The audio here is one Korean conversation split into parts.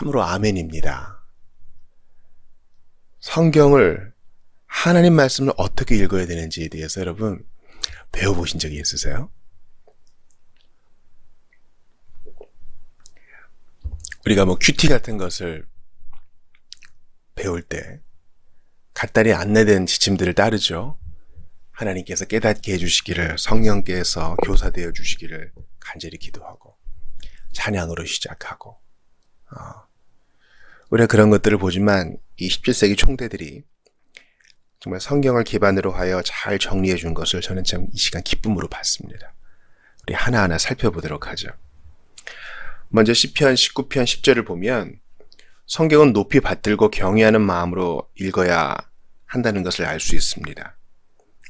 참으로 아멘입니다. 성경을 하나님 말씀을 어떻게 읽어야 되는지에 대해서 여러분 배워보신 적이 있으세요? 우리가 뭐 큐티 같은 것을 배울 때 간단히 안내된 지침들을 따르죠. 하나님께서 깨닫게 해주시기를 성령께서 교사되어 주시기를 간절히 기도하고 찬양으로 시작하고 어, 우리가 그런 것들을 보지만 이 17세기 총대들이 정말 성경을 기반으로 하여 잘 정리해 준 것을 저는 참 이 시간 기쁨으로 봤습니다. 우리 하나하나 살펴보도록 하죠. 먼저 시편 19편 10절을 보면 성경은 높이 받들고 경외하는 마음으로 읽어야 한다는 것을 알 수 있습니다.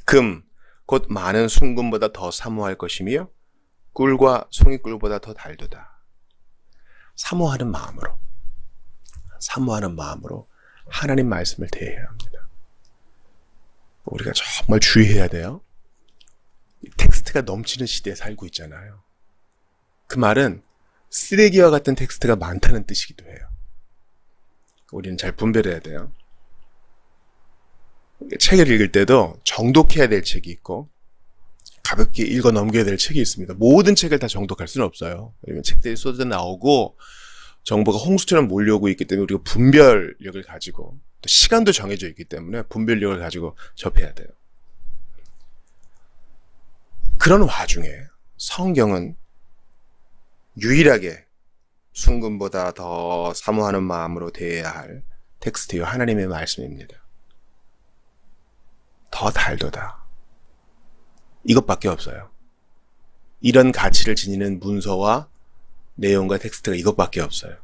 금, 곧 많은 순금보다 더 사모할 것이며 꿀과 송이꿀보다 더 달도다. 사모하는 마음으로, 사모하는 마음으로 하나님 말씀을 대해야 합니다. 우리가 정말 주의해야 돼요. 텍스트가 넘치는 시대에 살고 있잖아요. 그 말은 쓰레기와 같은 텍스트가 많다는 뜻이기도 해요. 우리는 잘 분별해야 돼요. 책을 읽을 때도 정독해야 될 책이 있고 가볍게 읽어 넘겨야 될 책이 있습니다. 모든 책을 다 정독할 수는 없어요. 왜냐면 책들이 쏟아 나오고 정보가 홍수처럼 몰려오고 있기 때문에 우리가 분별력을 가지고 또 시간도 정해져 있기 때문에 분별력을 가지고 접해야 돼요. 그런 와중에 성경은 유일하게 순금보다 더 사모하는 마음으로 대해야 할 텍스트요 하나님의 말씀입니다. 더 달도다. 이것밖에 없어요. 이런 가치를 지니는 문서와 내용과 텍스트가 이것밖에 없어요.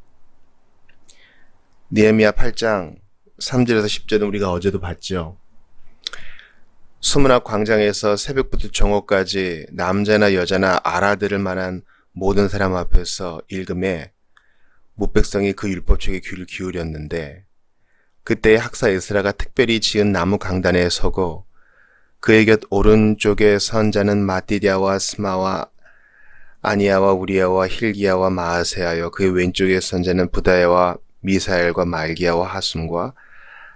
니에미야 8장 3절에서 10절은 우리가 어제도 봤죠. 수문학 광장에서 새벽부터 정오까지 남자나 여자나 알아들을 만한 모든 사람 앞에서 읽음에 무백성이 그 율법책에 귀를 기울였는데 그때 학사 에스라가 특별히 지은 나무 강단에 서고 그의 곁 오른쪽에 선 자는 마띠디아와 스마와 아니야와 우리야와 힐기야와 마아세하여 그의 왼쪽에 선자는 부다야와 미사엘과 말기야와 하순과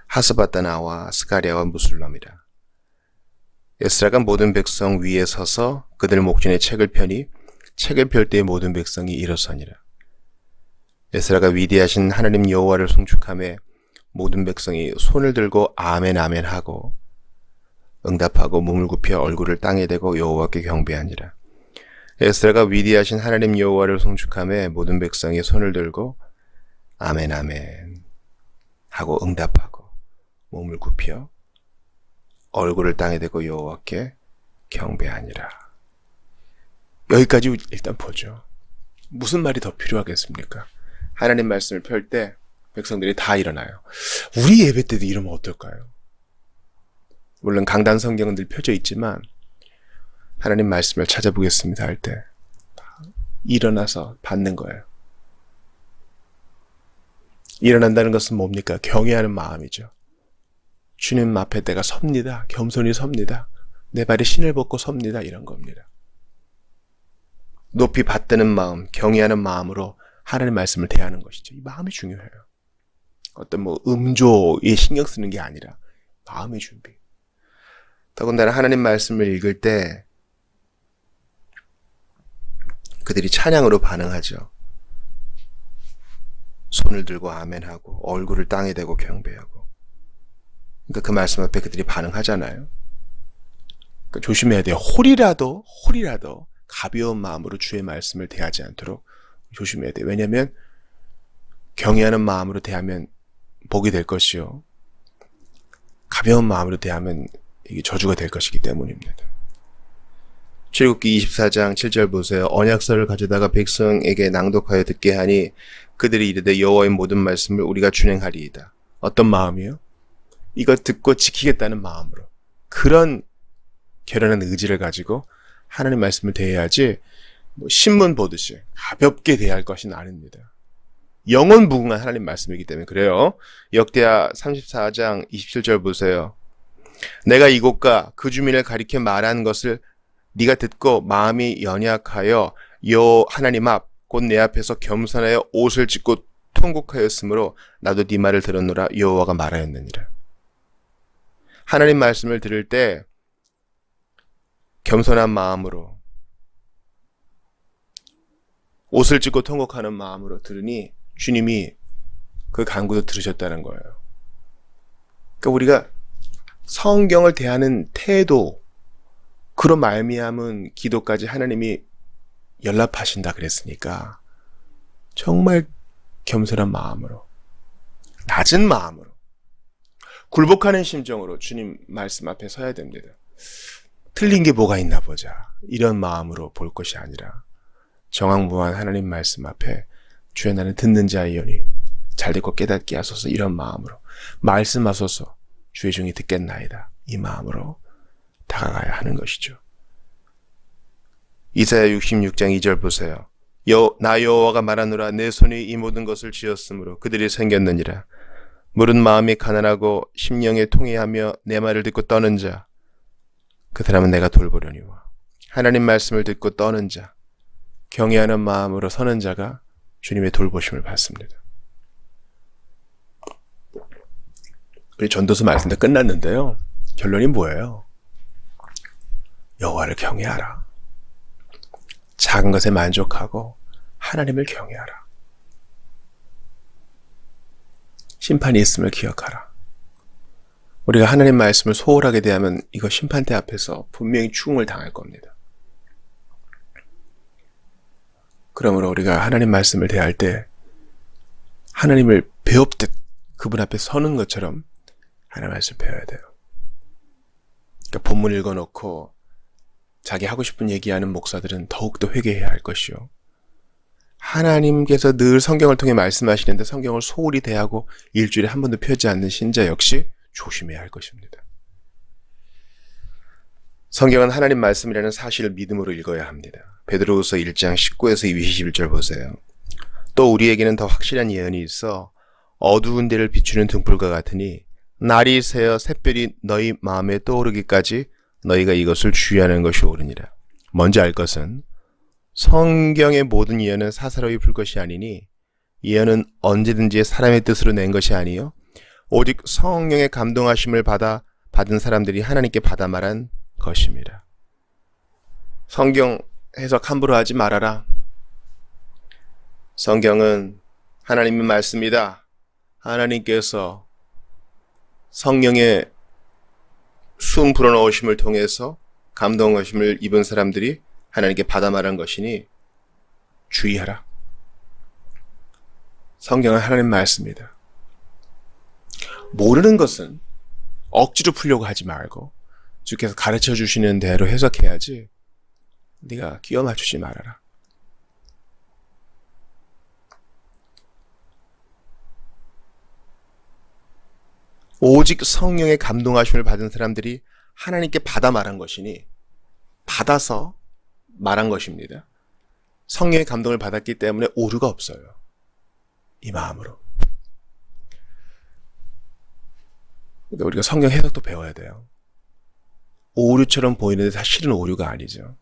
하스바다나와 스가리아와 무술람이라. 에스라가 모든 백성 위에 서서 그들 목전에 책을 펴니 책을 펼 때의 모든 백성이 일어서니라. 에스라가 위대하신 하나님 여호와를 송축함에 모든 백성이 손을 들고 아멘 아멘 하고 응답하고 몸을 굽혀 얼굴을 땅에 대고 여호와께 경배하니라. 에스라가 위대하신 하나님 여호와를 송축함에 모든 백성이 손을 들고 아멘 아멘 하고 응답하고 몸을 굽혀 얼굴을 땅에 대고 여호와께 경배하니라. 여기까지 일단 보죠. 무슨 말이 더 필요하겠습니까? 하나님 말씀을 펼 때 백성들이 다 일어나요. 우리 예배 때도 이러면 어떨까요? 물론 강단 성경은 늘 펴져 있지만 하나님 말씀을 찾아보겠습니다 할 때 일어나서 받는 거예요. 일어난다는 것은 뭡니까? 경외하는 마음이죠. 주님 앞에 내가 섭니다. 겸손히 섭니다. 내 발에 신을 벗고 섭니다. 이런 겁니다. 높이 받드는 마음, 경외하는 마음으로 하나님 말씀을 대하는 것이죠. 이 마음이 중요해요. 어떤 뭐 음조에 신경 쓰는 게 아니라 마음의 준비. 더군다나 하나님 말씀을 읽을 때 그들이 찬양으로 반응하죠. 손을 들고 아멘하고 얼굴을 땅에 대고 경배하고. 그러니까 그 말씀 앞에 그들이 반응하잖아요. 그러니까 조심해야 돼요. 홀이라도 홀이라도 가벼운 마음으로 주의 말씀을 대하지 않도록 조심해야 돼요. 왜냐하면 경외하는 마음으로 대하면 복이 될 것이요. 가벼운 마음으로 대하면 이게 저주가 될 것이기 때문입니다. 출국기 24장 7절 보세요. 언약서를 가져다가 백성에게 낭독하여 듣게 하니 그들이 이르되 여호와의 모든 말씀을 우리가 준행하리이다. 어떤 마음이요? 이거 듣고 지키겠다는 마음으로. 그런 결연한 의지를 가지고 하나님 말씀을 대해야지 뭐 신문 보듯이 가볍게 대할 것이 아닙니다. 영원 무궁한 하나님 말씀이기 때문에 그래요. 역대하 34장 27절 보세요. 내가 이곳과 그 주민을 가리켜 말한 것을 네가 듣고 마음이 연약하여 여 하나님 앞 곧 내 앞에서 겸손하여 옷을 찢고 통곡하였으므로 나도 네 말을 들었노라 여호와가 말하였느니라. 하나님 말씀을 들을 때 겸손한 마음으로 옷을 찢고 통곡하는 마음으로 들으니 주님이 그 간구도 들으셨다는 거예요. 그러니까 우리가 성경을 대하는 태도 그런 말미암은 기도까지 하나님이 연락하신다 그랬으니까 정말 겸손한 마음으로 낮은 마음으로 굴복하는 심정으로 주님 말씀 앞에 서야 됩니다. 틀린 게 뭐가 있나 보자. 이런 마음으로 볼 것이 아니라 정황무한 하나님 말씀 앞에 주여 나는 듣는 자이오니 잘 듣고 깨닫게 하소서 이런 마음으로 말씀하소서 주의 종이 듣겠나이다. 이 마음으로 다가가야 하는 것이죠. 이사야 66장 2절 보세요. 여, 나 여호와가 말하노라 내 손이 이 모든 것을 지었으므로 그들이 생겼느니라. 물은 마음이 가난하고 심령에 통해하며 내 말을 듣고 떠는 자. 그 사람은 내가 돌보려니와. 하나님 말씀을 듣고 떠는 자. 경외하는 마음으로 서는 자가 주님의 돌보심을 받습니다. 우리 전도서 말씀도 끝났는데요. 결론이 뭐예요? 여호와를 경외하라. 작은 것에 만족하고 하나님을 경외하라. 심판이 있음을 기억하라. 우리가 하나님 말씀을 소홀하게 대하면 이거 심판대 앞에서 분명히 추궁을 당할 겁니다. 그러므로 우리가 하나님 말씀을 대할 때 하나님을 배웁듯 그분 앞에 서는 것처럼 하나님 말씀 배워야 돼요. 그러니까 본문 읽어놓고 자기 하고 싶은 얘기하는 목사들은 더욱더 회개해야 할 것이요. 하나님께서 늘 성경을 통해 말씀하시는데 성경을 소홀히 대하고 일주일에 한 번도 펴지 않는 신자 역시 조심해야 할 것입니다. 성경은 하나님 말씀이라는 사실을 믿음으로 읽어야 합니다. 베드로후서 1장 19에서 21절 보세요. 또 우리에게는 더 확실한 예언이 있어 어두운 데를 비추는 등불과 같으니 날이 새어 샛별이 너희 마음에 떠오르기까지 너희가 이것을 주의하는 것이 옳으니라. 먼저 알 것은 성경의 모든 예언은 사사로이 풀 것이 아니니 예언은 언제든지 사람의 뜻으로 낸 것이 아니요 오직 성령의 감동하심을 받아 받은 사람들이 하나님께 받아 말한 것입니다. 성경 해석 함부로 하지 말아라. 성경은 하나님의 말씀이다. 하나님께서 성령의 숨 불어넣으심을 통해서 감동하심을 입은 사람들이 하나님께 받아 말한 것이니 주의하라. 성경은 하나님 말씀이다. 모르는 것은 억지로 풀려고 하지 말고 주께서 가르쳐 주시는 대로 해석해야지 네가 끼워 맞추지 말아라. 오직 성령의 감동하심을 받은 사람들이 하나님께 받아 말한 것이니 받아서 말한 것입니다. 성령의 감동을 받았기 때문에 오류가 없어요. 이 마음으로. 우리가 성경 해석도 배워야 돼요. 오류처럼 보이는데 사실은 오류가 아니죠.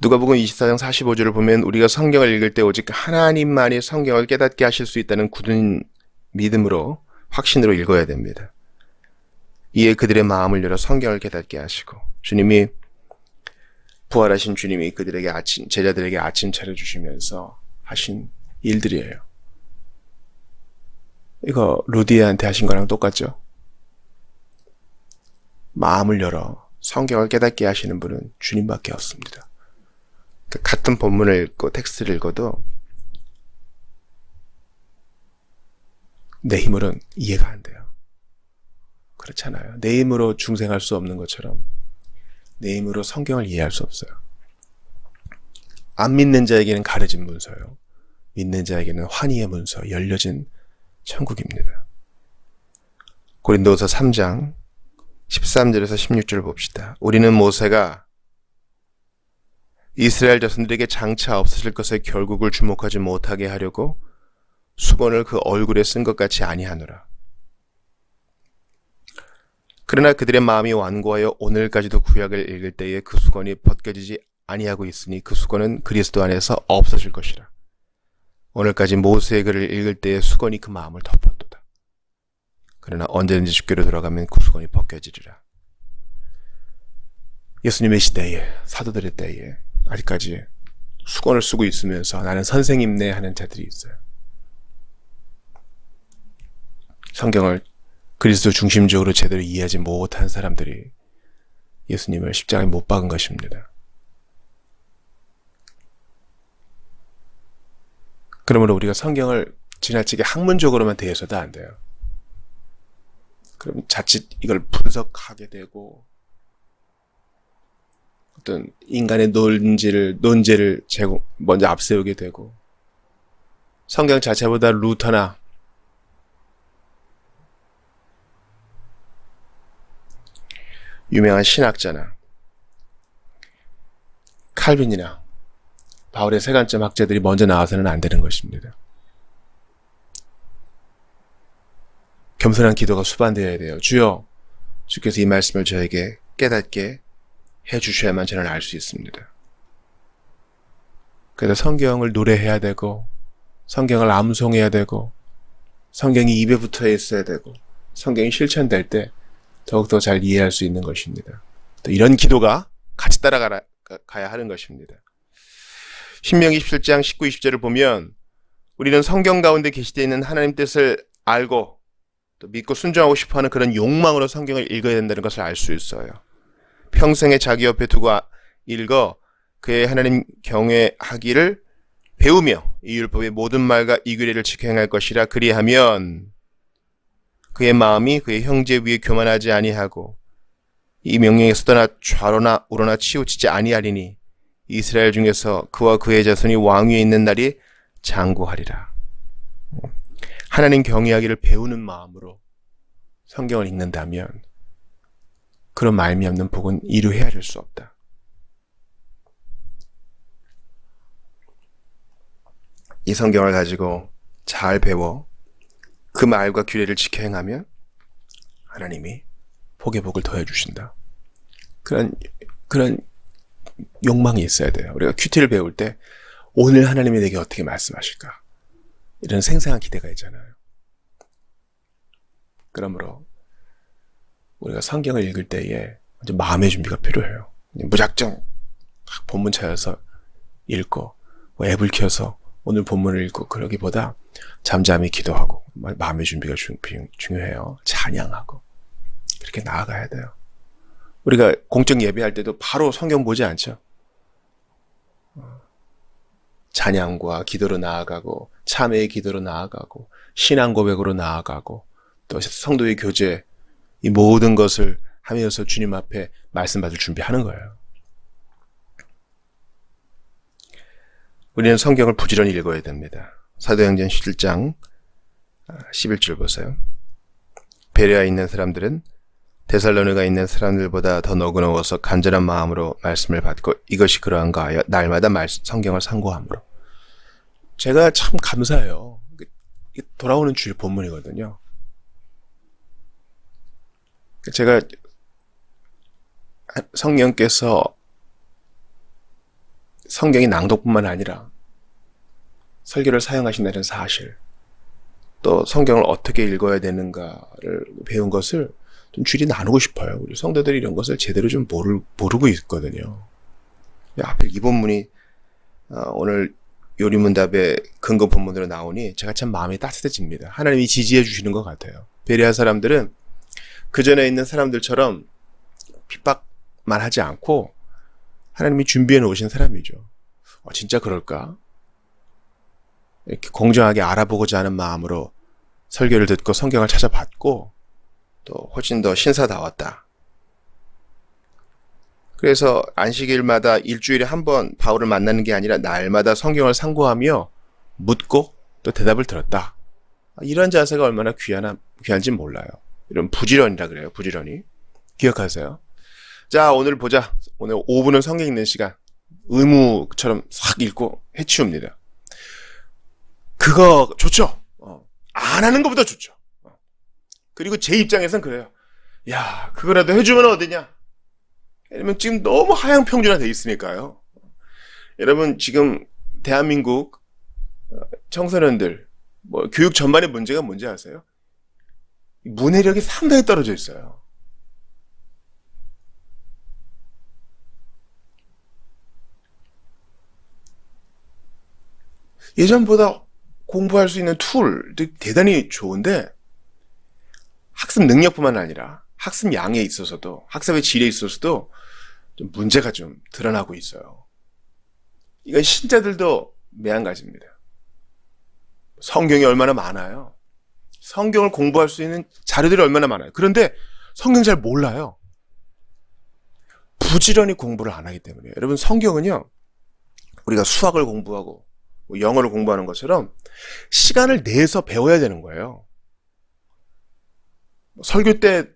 누가복음 24장 45절을 보면 우리가 성경을 읽을 때 오직 하나님만이 성경을 깨닫게 하실 수 있다는 굳은 믿음으로 확신으로 읽어야 됩니다. 이에 그들의 마음을 열어 성경을 깨닫게 하시고 주님이 부활하신 주님이 그들에게 아침 제자들에게 아침 차려 주시면서 하신 일들이에요. 이거 루디에한테 하신 거랑 똑같죠? 마음을 열어 성경을 깨닫게 하시는 분은 주님밖에 없습니다. 그 같은 본문을 읽고 텍스트를 읽어도 내 힘으로는 이해가 안 돼요. 그렇잖아요. 내 힘으로 중생할 수 없는 것처럼 내 힘으로 성경을 이해할 수 없어요. 안 믿는 자에게는 가려진 문서요. 믿는 자에게는 환희의 문서, 열려진 천국입니다. 고린도서 3장 13절에서 16절 봅시다. 우리는 모세가 이스라엘 자손들에게 장차 없어질 것의 결국을 주목하지 못하게 하려고 수건을 그 얼굴에 쓴 것 같이 아니하노라. 그러나 그들의 마음이 완고하여 오늘까지도 구약을 읽을 때에 그 수건이 벗겨지지 아니하고 있으니 그 수건은 그리스도 안에서 없어질 것이라. 오늘까지 모세의 글을 읽을 때의 수건이 그 마음을 덮었도다. 그러나 언제든지 주께로 돌아가면 그 수건이 벗겨지리라. 예수님의 시대에 사도들의 때에 아직까지 수건을 쓰고 있으면서 나는 선생님네 하는 자들이 있어요. 성경을 그리스도 중심적으로 제대로 이해하지 못한 사람들이 예수님을 십자가에 못 박은 것입니다. 그러므로 우리가 성경을 지나치게 학문적으로만 대해서도 안 돼요. 그럼 자칫 이걸 분석하게 되고 어떤 인간의 논지를 논제를 제공 먼저 앞세우게 되고 성경 자체보다 루터나 유명한 신학자나 칼빈이나 바울의 세간점 학자들이 먼저 나와서는 안 되는 것입니다. 겸손한 기도가 수반되어야 돼요. 주여, 주께서 이 말씀을 저에게 깨닫게 해 주셔야만 저는 알 수 있습니다. 그래서 성경을 노래해야 되고, 성경을 암송해야 되고, 성경이 입에 붙어 있어야 되고, 성경이 실천될 때 더욱더 잘 이해할 수 있는 것입니다. 또 이런 기도가 같이 따라가야 하는 것입니다. 신명기 17장 19, 20절을 보면 우리는 성경 가운데 게시되어 있는 하나님 뜻을 알고 또 믿고 순종하고 싶어하는 그런 욕망으로 성경을 읽어야 된다는 것을 알 수 있어요. 평생에 자기 옆에 두고 아- 읽어 그의 하나님 경외하기를 배우며 이 율법의 모든 말과 이 규례를 지켜 행할 것이라 그리하면 그의 마음이 그의 형제 위에 교만하지 아니하고 이 명령에서 떠나 좌로나 우로나 치우치지 아니하리니 이스라엘 중에서 그와 그의 자손이 왕위에 있는 날이 장구하리라. 하나님 경외하기를 배우는 마음으로 성경을 읽는다면 그런 말미암는 복은 이루 헤아릴 수 없다. 이 성경을 가지고 잘 배워 그 말과 규례를 지켜 행하면 하나님이 복의 복을 더해 주신다. 그런 그런 욕망이 있어야 돼요. 우리가 큐티를 배울 때 오늘 하나님이 내게 어떻게 말씀하실까? 이런 생생한 기대가 있잖아요. 그러므로 우리가 성경을 읽을 때에 마음의 준비가 필요해요. 무작정 막 본문 찾아서 읽고 뭐 앱을 켜서 오늘 본문을 읽고 그러기보다 잠잠히 기도하고 마- 마음의 준비가 중, 중요해요. 찬양하고 그렇게 나아가야 돼요. 우리가 공적 예배할 때도 바로 성경 보지 않죠. 어, 찬양과 기도로 나아가고 참회의 기도로 나아가고 신앙 고백으로 나아가고 또 성도의 교제 이 모든 것을 하면서 주님 앞에 말씀 받을 준비하는 거예요. 우리는 성경을 부지런히 읽어야 됩니다. 사도행전 17장 11절 보세요. 베레아에 있는 사람들은 데살로니가 있는 사람들보다 더 너그러워서 간절한 마음으로 말씀을 받고 이것이 그러한가 하여 날마다 말씀, 성경을 상고함으로. 제가 참 감사해요. 돌아오는 주일 본문이거든요. 제가 성령께서 성경의 낭독뿐만 아니라 설교를 사용하신다는 사실, 또 성경을 어떻게 읽어야 되는가를 배운 것을 좀 줄이 나누고 싶어요. 우리 성도들이 이런 것을 제대로 좀 모르, 모르고 있거든요. 하필 이 본문이 어, 오늘 요리문답의 근거 본문으로 나오니 제가 참 마음이 따뜻해집니다. 하나님이 지지해 주시는 것 같아요. 베레아 사람들은 그 전에 있는 사람들처럼 핍박만 하지 않고 하나님이 준비해 놓으신 사람이죠. 어, 진짜 그럴까? 이렇게 공정하게 알아보고자 하는 마음으로 설교를 듣고 성경을 찾아봤고 또 훨씬 더 신사다웠다. 그래서 안식일마다 일주일에 한 번 바울을 만나는 게 아니라 날마다 성경을 상고하며 묻고 또 대답을 들었다. 이런 자세가 얼마나 귀하나, 귀한지 몰라요. 이런 부지런이라 그래요. 부지런히. 기억하세요. 자, 오늘 보자. 오늘 5분은 성경 읽는 시간. 의무처럼 싹 읽고 해치웁니다. 그거 좋죠? 어. 안 하는 것보다 좋죠. 어. 그리고 제 입장에선 그래요. 야, 그거라도 해주면 어디냐? 왜냐면 지금 너무 하향 평준화 돼 있으니까요. 여러분 지금 대한민국 어, 청소년들 뭐 교육 전반의 문제가 뭔지 아세요? 문해력이 상당히 떨어져 있어요. 예전보다 공부할 수 있는 툴들이 대단히 좋은데 학습 능력뿐만 아니라 학습 양에 있어서도 학습의 질에 있어서도 좀 문제가 좀 드러나고 있어요. 이건 신자들도 매한가지입니다. 성경이 얼마나 많아요. 성경을 공부할 수 있는 자료들이 얼마나 많아요. 그런데 성경 잘 몰라요. 부지런히 공부를 안 하기 때문에. 여러분, 성경은요, 우리가 수학을 공부하고 뭐 영어를 공부하는 것처럼 시간을 내서 배워야 되는 거예요. 설교 때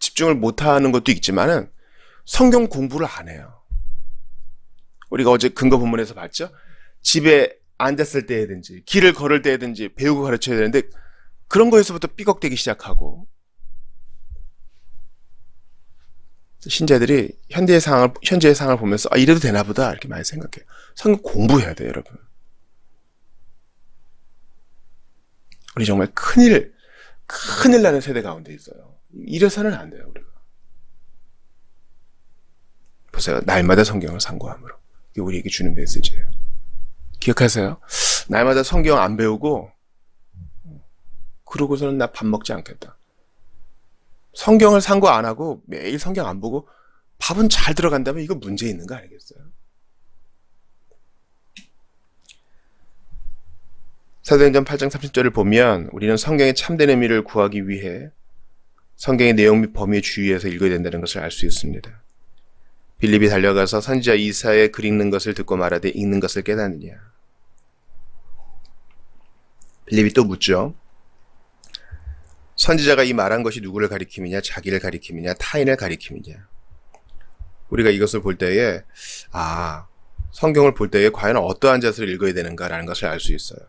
집중을 못 하는 것도 있지만은 성경 공부를 안 해요. 우리가 어제 근거 본문에서 봤죠? 집에 앉았을 때든지 길을 걸을 때든지 배우고 가르쳐야 되는데 그런 거에서부터 삐걱대기 시작하고 신자들이 현대의 상황을 현재의 상황을 보면서 아 이래도 되나 보다 이렇게 많이 생각해요. 성경 공부해야 돼요, 여러분. 우리 정말 큰일 큰일 나는 세대 가운데 있어요. 이래서는 안 돼요, 우리가. 보세요. 날마다 성경을 상고함으로. 이게 우리에게 주는 메시지예요. 기억하세요? 날마다 성경 안 배우고 그러고서는 나 밥 먹지 않겠다. 성경을 상고 안 하고 매일 성경 안 보고 밥은 잘 들어간다면 이거 문제 있는 거 아니겠어요? 사도행전 8장 30절을 보면 우리는 성경의 참된 의미를 구하기 위해 성경의 내용 및 범위에 주의해서 읽어야 된다는 것을 알 수 있습니다. 빌립이 달려가서 선지자 이사의 글 읽는 것을 듣고 말하되 읽는 것을 깨닫느냐. 빌립이 또 묻죠. 선지자가 이 말한 것이 누구를 가리킴이냐, 자기를 가리킴이냐, 타인을 가리킴이냐. 우리가 이것을 볼 때에 아 성경을 볼 때에 과연 어떠한 자세로 읽어야 되는가라는 것을 알 수 있어요.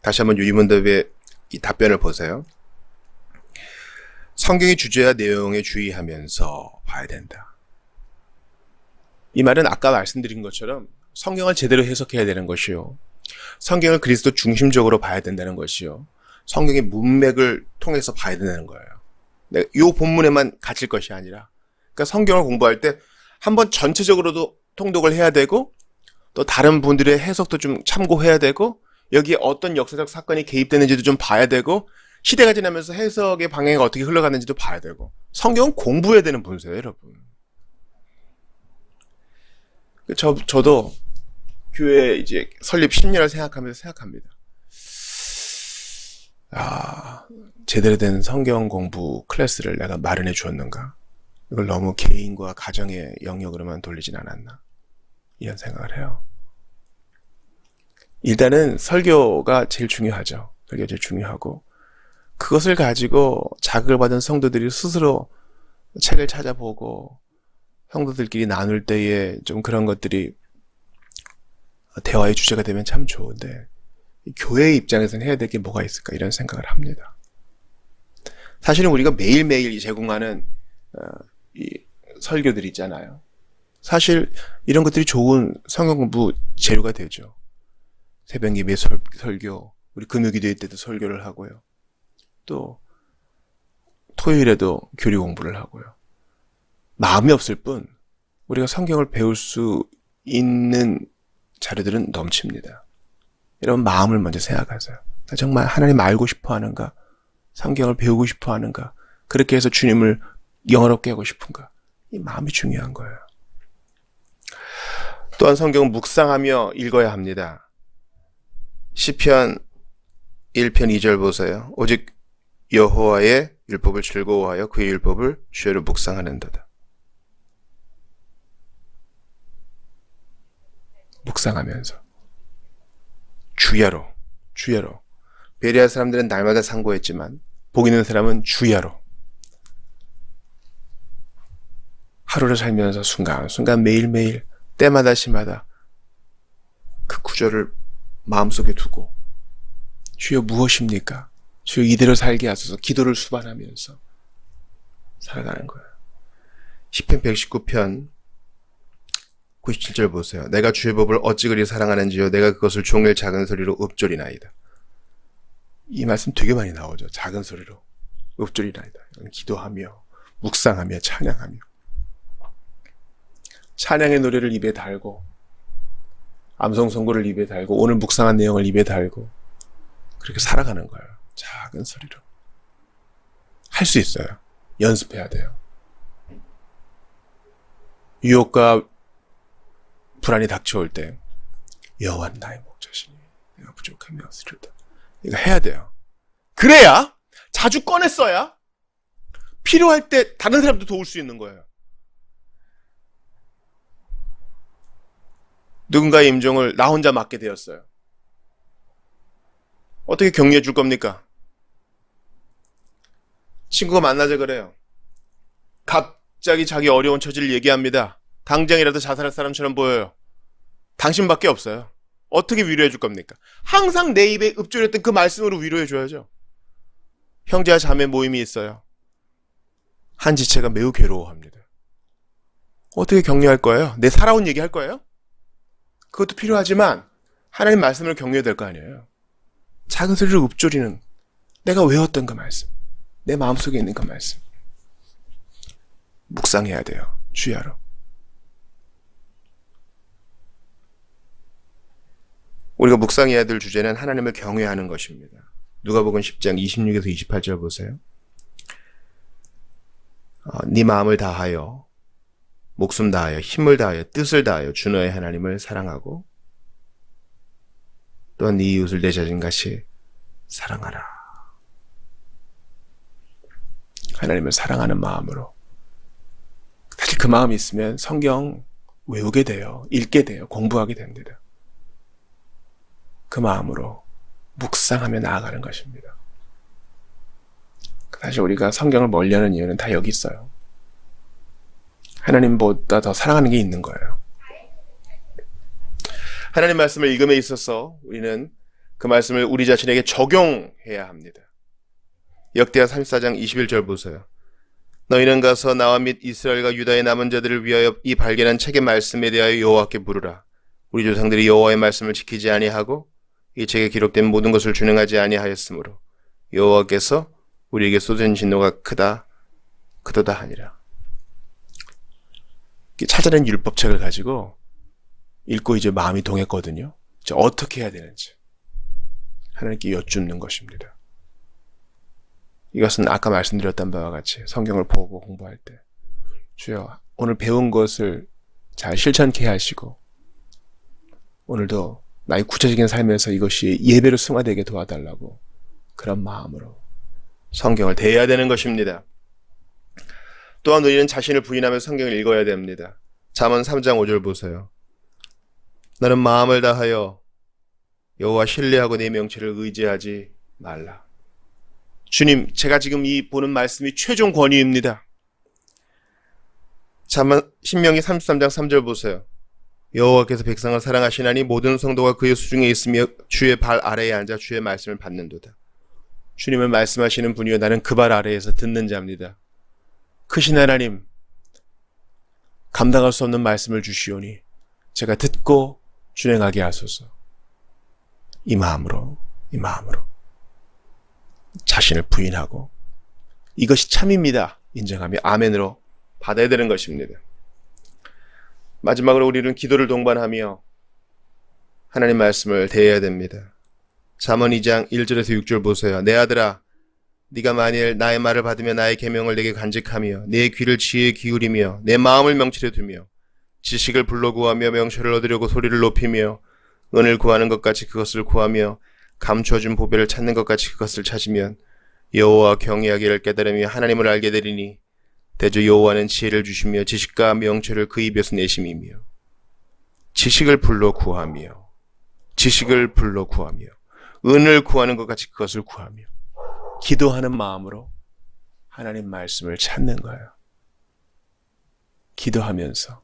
다시 한번 유리문답의 이 답변을 보세요. 성경의 주제와 내용에 주의하면서 봐야 된다. 이 말은 아까 말씀드린 것처럼 성경을 제대로 해석해야 되는 것이요. 성경을 그리스도 중심적으로 봐야 된다는 것이요. 성경의 문맥을 통해서 봐야 된다는 거예요. 네, 이 본문에만 갇힐 것이 아니라, 그러니까 성경을 공부할 때 한번 전체적으로도 통독을 해야 되고, 또 다른 분들의 해석도 좀 참고해야 되고, 여기에 어떤 역사적 사건이 개입되는지도 좀 봐야 되고, 시대가 지나면서 해석의 방향이 어떻게 흘러가는지도 봐야 되고, 성경은 공부해야 되는 분서예요, 여러분. 저, 저도 교회 이제 설립 10년을 생각하면서 생각합니다. 아, 제대로 된 성경 공부 클래스를 내가 마련해 주었는가? 이걸 너무 개인과 가정의 영역으로만 돌리진 않았나? 이런 생각을 해요. 일단은 설교가 제일 중요하죠. 설교가 제일 중요하고, 그것을 가지고 자극을 받은 성도들이 스스로 책을 찾아보고, 성도들끼리 나눌 때에 좀 그런 것들이 대화의 주제가 되면 참 좋은데, 교회의 입장에서는 해야 될 게 뭐가 있을까 이런 생각을 합니다. 사실은 우리가 매일매일 제공하는 어, 이 설교들 있잖아요. 사실 이런 것들이 좋은 성경 공부 재료가 되죠. 새벽 예배 설, 설교, 우리 금요기도회 때도 설교를 하고요. 또 토요일에도 교리 공부를 하고요. 마음이 없을 뿐 우리가 성경을 배울 수 있는 자료들은 넘칩니다. 이런 마음을 먼저 생각하세요. 나 정말 하나님 알고 싶어 하는가? 성경을 배우고 싶어 하는가? 그렇게 해서 주님을 영어롭게 하고 싶은가? 이 마음이 중요한 거예요. 또한 성경은 묵상하며 읽어야 합니다. 시편 1편 2절 보세요. 오직 여호와의 율법을 즐거워하여 그의 율법을 주야로 묵상하는도다. 묵상하면서 주야로 주야로 베리아 사람들은 날마다 상고했지만 복 있는 사람은 주야로 하루를 살면서 순간 순간 매일매일 때마다 시마다 그 구절을 마음속에 두고 주여 무엇입니까? 주여 이대로 살게 하소서 기도를 수반하면서 살아가는 거예요. 10편 119편 97절 보세요. 내가 주의 법을 어찌 그리 사랑하는지요. 내가 그것을 종일 작은 소리로 읊조리나이다. 이 말씀 되게 많이 나오죠. 작은 소리로 읊조리나이다. 기도하며 묵상하며 찬양하며 찬양의 노래를 입에 달고 암송 선고를 입에 달고 오늘 묵상한 내용을 입에 달고 그렇게 살아가는 거예요. 작은 소리로 할 수 있어요. 연습해야 돼요. 유혹과 불안이 닥쳐올 때 여호와는 나의 목자시니 내가 부족함이 없으리다. 이거 해야 돼요. 그래야 자주 꺼냈어야 필요할 때 다른 사람도 도울 수 있는 거예요. 누군가의 임종을 나 혼자 맡게 되었어요. 어떻게 격려해 줄 겁니까? 친구가 만나자 그래요. 갑자기 자기 어려운 처지를 얘기합니다. 당장이라도 자살할 사람처럼 보여요. 당신밖에 없어요. 어떻게 위로해 줄 겁니까? 항상 내 입에 읊조렸던 그 말씀으로 위로해 줘야죠. 형제와 자매 모임이 있어요. 한 지체가 매우 괴로워합니다. 어떻게 격려할 거예요? 내 살아온 얘기 할 거예요? 그것도 필요하지만 하나님 말씀을 격려해야 될 거 아니에요. 작은 소리를 읊조리는 내가 외웠던 그 말씀. 내 마음속에 있는 그 말씀. 묵상해야 돼요. 주야로. 우리가 묵상해야 될 주제는 하나님을 경외하는 것입니다. 누가복음 10장 26에서 28절 보세요. 어, 네 마음을 다하여 목숨 다하여 힘을 다하여 뜻을 다하여 주 너의 하나님을 사랑하고 또네 이웃을 내 자신같이 사랑하라. 하나님을 사랑하는 마음으로 사실 그 마음이 있으면 성경 외우게 돼요. 읽게 돼요. 공부하게 됩니다. 그 마음으로 묵상하며 나아가는 것입니다. 사실 우리가 성경을 멀리 하는 이유는 다 여기 있어요. 하나님보다 더 사랑하는 게 있는 거예요. 하나님 말씀을 읽음에 있어서 우리는 그 말씀을 우리 자신에게 적용해야 합니다. 역대하 34장 21절 보세요. 너희는 가서 나와 및 이스라엘과 유다의 남은 자들을 위하여 이 발견한 책의 말씀에 대하여 여호와께 물으라. 우리 조상들이 여호와의 말씀을 지키지 아니하고 이 책에 기록된 모든 것을 준행하지 아니하였으므로 여호와께서 우리에게 쏟은 진노가 크다 크도다 하니라. 찾아낸 율법책을 가지고 읽고 이제 마음이 동했거든요. 이제 어떻게 해야 되는지 하나님께 여쭙는 것입니다. 이것은 아까 말씀드렸던 바와 같이 성경을 보고 공부할 때 주여 오늘 배운 것을 잘 실천케 하시고 오늘도 나의 구체적인 삶에서 이것이 예배로 승화되게 도와달라고 그런 마음으로 성경을 대해야 되는 것입니다. 또한 우리는 자신을 부인하며 성경을 읽어야 됩니다. 잠언 3장 5절 보세요. 너는 마음을 다하여 여호와 신뢰하고 내 명체를 의지하지 말라. 주님, 제가 지금 이 보는 말씀이 최종 권위입니다. 잠언 신명기 33장 3절 보세요. 여호와께서 백성을 사랑하시나니 모든 성도가 그의 수중에 있으며 주의 발 아래에 앉아 주의 말씀을 받는도다. 주님을 말씀하시는 분이요 나는 그 발 아래에서 듣는 자입니다. 크신 하나님 감당할 수 없는 말씀을 주시오니 제가 듣고 준행하게 하소서. 이 마음으로 이 마음으로 자신을 부인하고 이것이 참입니다. 인정하며 아멘으로 받아야 되는 것입니다. 마지막으로 우리는 기도를 동반하며 하나님 말씀을 대해야 됩니다. 잠언 2장 1절에서 6절 보세요. 내 아들아 네가 만일 나의 말을 받으며 나의 계명을 내게 간직하며 내 귀를 지혜에 기울이며 내 마음을 명철에 두며 지식을 불러 구하며 명철을 얻으려고 소리를 높이며 은을 구하는 것 같이 그것을 구하며 감춰준 보배를 찾는 것 같이 그것을 찾으면 여호와 경외하기를 깨달으며 하나님을 알게 되리니 대저 여호와는 지혜를 주시며 지식과 명철을 그 입에서 내심이며 지식을 불러 구하며 지식을 불러 구하며 은을 구하는 것 같이 그것을 구하며 기도하는 마음으로 하나님 말씀을 찾는 거예요. 기도하면서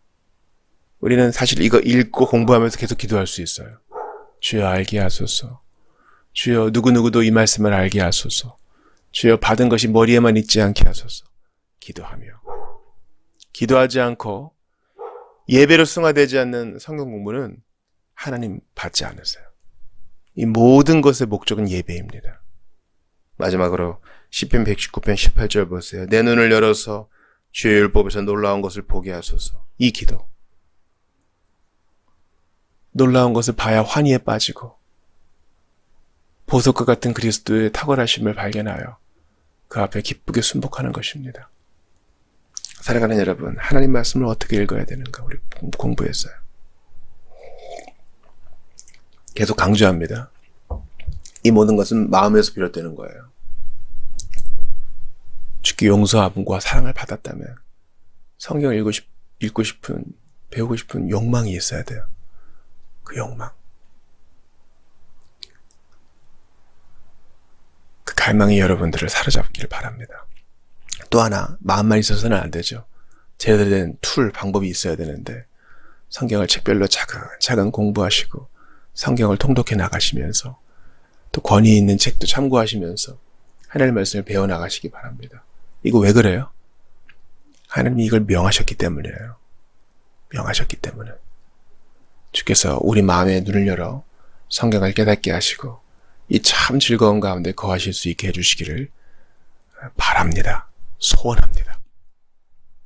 우리는 사실 이거 읽고 공부하면서 계속 기도할 수 있어요. 주여 알게 하소서. 주여 누구누구도 이 말씀을 알게 하소서. 주여 받은 것이 머리에만 있지 않게 하소서. 기도하며 기도하지 않고 예배로 승화되지 않는 성경 공부는 하나님 받지 않으세요. 이 모든 것의 목적은 예배입니다. 마지막으로 시편 119편 18절 보세요. 내 눈을 열어서 주의 율법에서 놀라운 것을 보게 하소서. 이 기도. 놀라운 것을 봐야 환희에 빠지고 보석과 같은 그리스도의 탁월하심을 발견하여 그 앞에 기쁘게 순복하는 것입니다. 살아가는 여러분, 하나님 말씀을 어떻게 읽어야 되는가 우리 공부했어요. 계속 강조합니다. 이 모든 것은 마음에서 비롯되는 거예요. 주께 용서함과 사랑을 받았다면 성경을 읽고, 싶, 읽고 싶은, 배우고 싶은 욕망이 있어야 돼요. 그 욕망. 그 갈망이 여러분들을 사로잡기를 바랍니다. 또 하나, 마음만 있어서는 안 되죠. 제대로 된 툴, 방법이 있어야 되는데, 성경을 책별로 차근차근 공부하시고, 성경을 통독해 나가시면서, 또 권위 있는 책도 참고하시면서, 하나님의 말씀을 배워 나가시기 바랍니다. 이거 왜 그래요? 하나님이 이걸 명하셨기 때문이에요. 명하셨기 때문에. 주께서 우리 마음의 눈을 열어 성경을 깨닫게 하시고, 이 참 즐거운 가운데 거하실 수 있게 해주시기를 바랍니다. 소원합니다.